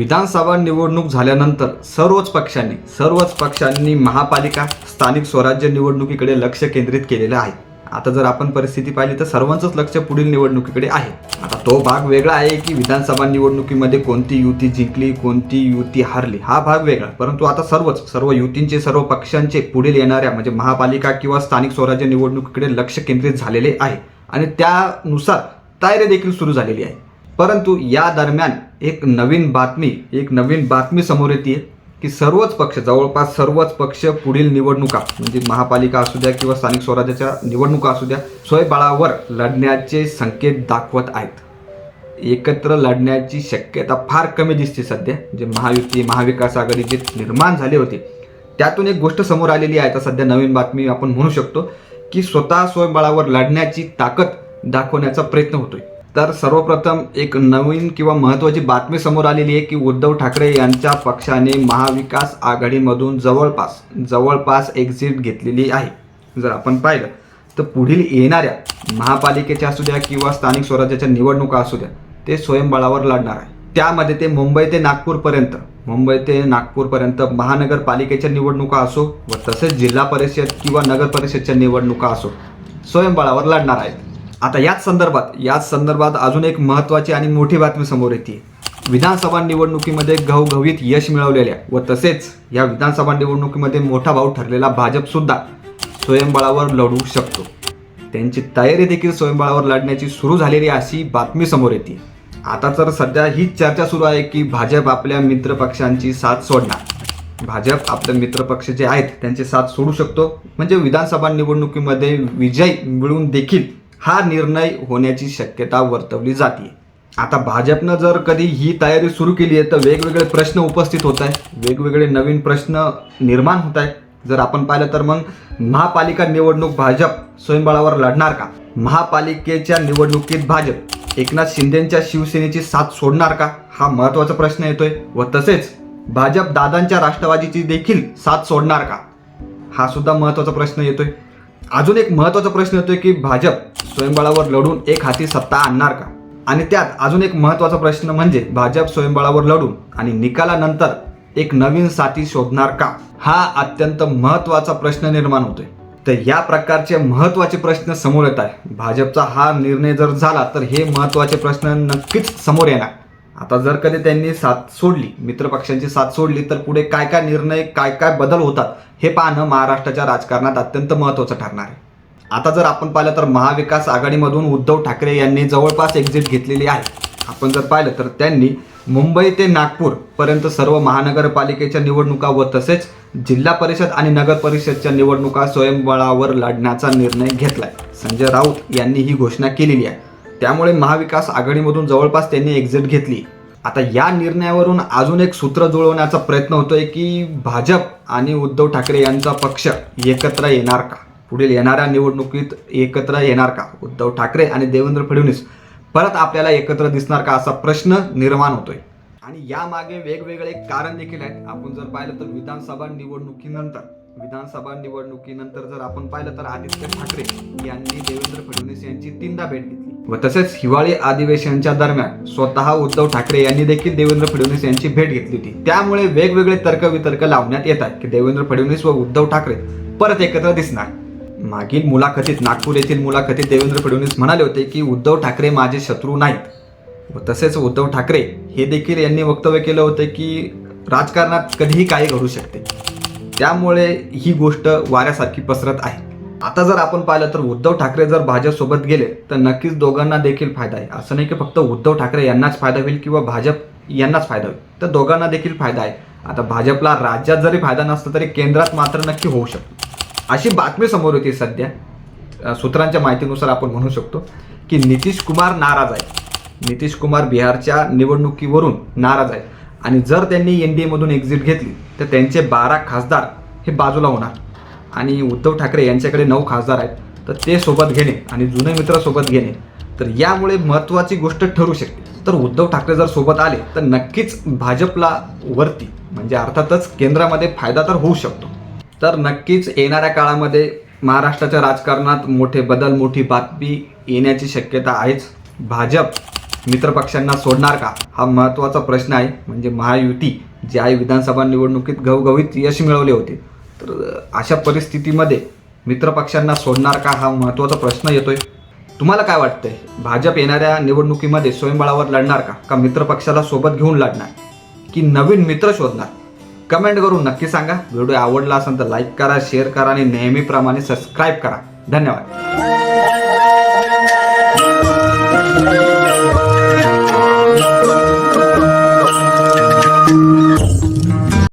विधानसभा निवडणूक झाल्यानंतर सर्वच पक्षांनी सर्वच पक्षांनी महापालिका स्थानिक स्वराज्य निवडणुकीकडे लक्ष केंद्रित केलेलं आहे. आता जर आपण परिस्थिती पाहिली तर सर्वांचंच लक्ष पुढील निवडणुकीकडे आहे. आता तो भाग वेगळा आहे की विधानसभा निवडणुकीमध्ये कोणती युती जिंकली कोणती युती हारली हा भाग वेगळा. परंतु आता सर्वच सर्व युतींचे सर्व पक्षांचे पुढील येणाऱ्या म्हणजे महापालिका किंवा स्थानिक स्वराज्य निवडणुकीकडे लक्ष केंद्रित झालेले आहे. आणि त्यानुसार तयारी देखील सुरू झालेली आहे. परंतु या दरम्यान एक नवीन बातमी एक नवीन बातमी समोर येते की सर्वच पक्ष जवळपास सर्वच पक्ष पुढील निवडणुका म्हणजे महापालिका असू द्या किंवा स्थानिक स्वराज्याच्या निवडणुका असू द्या स्वयंबळावर लढण्याचे संकेत दाखवत आहेत. एकत्र लढण्याची शक्यता फार कमी दिसते सध्या. जे महायुती महाविकास आघाडी जे निर्माण झाले होते त्यातून एक गोष्ट समोर आलेली आहे. आता सध्या नवीन बातमी आपण म्हणू शकतो की स्वतः स्वयंबळावर लढण्याची ताकद दाखवण्याचा प्रयत्न होतोय. तर सर्वप्रथम एक नवीन किंवा महत्त्वाची बातमी समोर आलेली आहे की उद्धव ठाकरे यांच्या पक्षाने महाविकास आघाडीमधून जवळपास जवळपास एक्झिट घेतलेली आहे. जर आपण पाहिलं तर पुढील येणाऱ्या महापालिकेच्या असू द्या किंवा स्थानिक स्वराज्याच्या निवडणुका असू द्या ते स्वयंबळावर लढणार आहे. त्यामध्ये ते मुंबई ते नागपूरपर्यंत मुंबई ते नागपूरपर्यंत महानगरपालिकेच्या निवडणुका असो व तसेच जिल्हा परिषद किंवा नगर परिषदच्या निवडणुका असो स्वयंबळावर लढणार आहेत. आता याच संदर्भात याच संदर्भात अजून एक महत्त्वाची आणि मोठी बातमी समोर येते. विधानसभा निवडणुकीमध्ये घवघवीत यश मिळवलेल्या व तसेच या विधानसभा निवडणुकीमध्ये मोठा भाऊ ठरलेला भाजपसुद्धा स्वयंबळावर लढू शकतो. त्यांची तयारी देखील स्वयंबळावर लढण्याची सुरू झालेली अशी बातमी समोर येते. आता तर सध्या हीच चर्चा सुरू आहे की भाजप आपल्या मित्र पक्षांची साथ सोडणार. भाजप आपले मित्रपक्ष जे आहेत त्यांचे साथ सोडू शकतो. म्हणजे विधानसभा निवडणुकीमध्ये विजय मिळवून देखील हा निर्णय होण्याची शक्यता वर्तवली जाते. आता भाजपनं जर कधी ही तयारी सुरू केली आहे तर वेगवेगळे प्रश्न उपस्थित होत आहेत. वेगवेगळे नवीन प्रश्न निर्माण होत आहेत. जर आपण पाहिलं तर मग महापालिका निवडणूक भाजप स्वयंबळावर लढणार का? महापालिकेच्या निवडणुकीत भाजप एकनाथ शिंदेच्या शिवसेनेची साथ सोडणार का? हा महत्त्वाचा प्रश्न येतोय. व तसेच भाजप दादांच्या राष्ट्रवादीची देखील साथ सोडणार का? हा सुद्धा महत्त्वाचा प्रश्न येतोय. अजून एक महत्त्वाचा प्रश्न येतोय की भाजप स्वयंबळावर लढून एक हाती सत्ता आणणार का? आणि त्यात अजून एक महत्त्वाचा प्रश्न म्हणजे भाजप स्वयंबळावर लढून आणि निकालानंतर एक नवीन साथी शोधणार का? हा अत्यंत महत्त्वाचा प्रश्न निर्माण होतोय. तर या प्रकारचे महत्त्वाचे प्रश्न समोर येत आहे भाजपचा हा निर्णय जर झाला तर हे महत्त्वाचे प्रश्न नक्कीच समोर येणार. आता जर कधी त्यांनी साथ सोडली मित्रपक्षांची साथ सोडली तर पुढे काय काय निर्णय काय काय बदल होतात हे पाहणं महाराष्ट्राच्या राजकारणात अत्यंत महत्त्वाचं ठरणार आहे. आता जर आपण पाहिलं तर महाविकास आघाडीमधून उद्धव ठाकरे यांनी जवळपास एक्झिट घेतलेली आहे. आपण जर पाहिलं तर त्यांनी मुंबई ते नागपूर पर्यंत सर्व महानगरपालिकेच्या निवडणुका व तसेच जिल्हा परिषद आणि नगर परिषदच्या निवडणुका स्वयंबळावर लढण्याचा निर्णय घेतलाय. संजय राऊत यांनी ही घोषणा केलेली आहे. त्यामुळे महाविकास आघाडीमधून जवळपास त्यांनी एक्झिट घेतली. आता या निर्णयावरून अजून एक सूत्र जुळवण्याचा प्रयत्न होतोय की भाजप आणि उद्धव ठाकरे यांचा पक्ष एकत्र येणार का? पुढील येणाऱ्या निवडणुकीत एकत्र येणार का? उद्धव ठाकरे आणि देवेंद्र फडणवीस परत आपल्याला एकत्र दिसणार का असा प्रश्न निर्माण होतोय. आणि यामागे वेगवेगळे कारण देखील आहेत. आपण जर पाहिलं तर विधानसभा निवडणुकीनंतर विधानसभा निवडणुकीनंतर जर आपण पाहिलं तर आदित्य ठाकरे यांनी देवेंद्र फडणवीस यांची तीनदा भेट घेतली. व तसेच हिवाळी अधिवेशनाच्या दरम्यान स्वतः उद्धव ठाकरे यांनी देखील देवेंद्र फडणवीस यांची भेट घेतली होती. त्यामुळे वेगवेगळे तर्कवितर्क लावण्यात येत आहेत की देवेंद्र फडणवीस व उद्धव ठाकरे परत एकत्र दिसणार. मागील मुलाखतीत नागपूर येथील मुलाखतीत देवेंद्र फडणवीस म्हणाले होते की उद्धव ठाकरे माझे शत्रू नाहीत. व तसेच उद्धव ठाकरे हे देखील यांनी वक्तव्य केलं होतं की राजकारणात कधीही काही घडू शकते. त्यामुळे ही गोष्ट वाऱ्यासारखी पसरत आहे. आता जर आपण पाहिलं तर उद्धव ठाकरे जर भाजपसोबत गेले तर नक्कीच दोघांना देखील फायदा आहे. असं नाही की फक्त उद्धव ठाकरे यांनाच फायदा होईल किंवा भाजप यांनाच फायदा होईल. तर दोघांना देखील फायदा आहे. आता भाजपला राज्यात जरी फायदा नसला तरी केंद्रात मात्र नक्की होऊ शकतो. अशी बातमी समोर होती सध्या. सूत्रांच्या माहितीनुसार आपण म्हणू शकतो की नितीश कुमार नाराज आहे नितीश कुमार बिहारच्या निवडणुकीवरून नाराज आहेत. आणि जर त्यांनी एन डी एमधून एक्झिट घेतली तर त्यांचे बारा खासदार हे बाजूला होणार. आणि उद्धव ठाकरे यांच्याकडे नऊ खासदार आहेत तर ते सोबत घेणे आणि जुने मित्र सोबत घेणे तर यामुळे महत्त्वाची गोष्ट ठरू शकते. तर उद्धव ठाकरे जर सोबत आले तर नक्कीच भाजपला वरती म्हणजे अर्थातच केंद्रामध्ये फायदा तर होऊ शकतो. तर नक्कीच येणाऱ्या काळामध्ये महाराष्ट्राच्या राजकारणात मोठे बदल मोठी बातमी येण्याची शक्यता आहेच. भाजप मित्रपक्षांना सोडणार का? हा महत्त्वाचा प्रश्न आहे. म्हणजे महायुती जी आहे विधानसभा निवडणुकीत घवघवीत यश मिळवले होते तर अशा परिस्थितीमध्ये मित्रपक्षांना सोडणार का हा महत्त्वाचा प्रश्न येतोय. तुम्हाला काय वाटतंय? भाजप येणाऱ्या निवडणुकीमध्ये स्वयंबळावर लढणार का? का मित्रपक्षाला सोबत घेऊन लढणार? की नवीन मित्र शोधणार? कमेंट करून नक्की सांगा. व्हिडिओ आवडला असेल तर लाईक करा शेअर करा आणि नेहमीप्रमाणे सबस्क्राईब करा. धन्यवाद.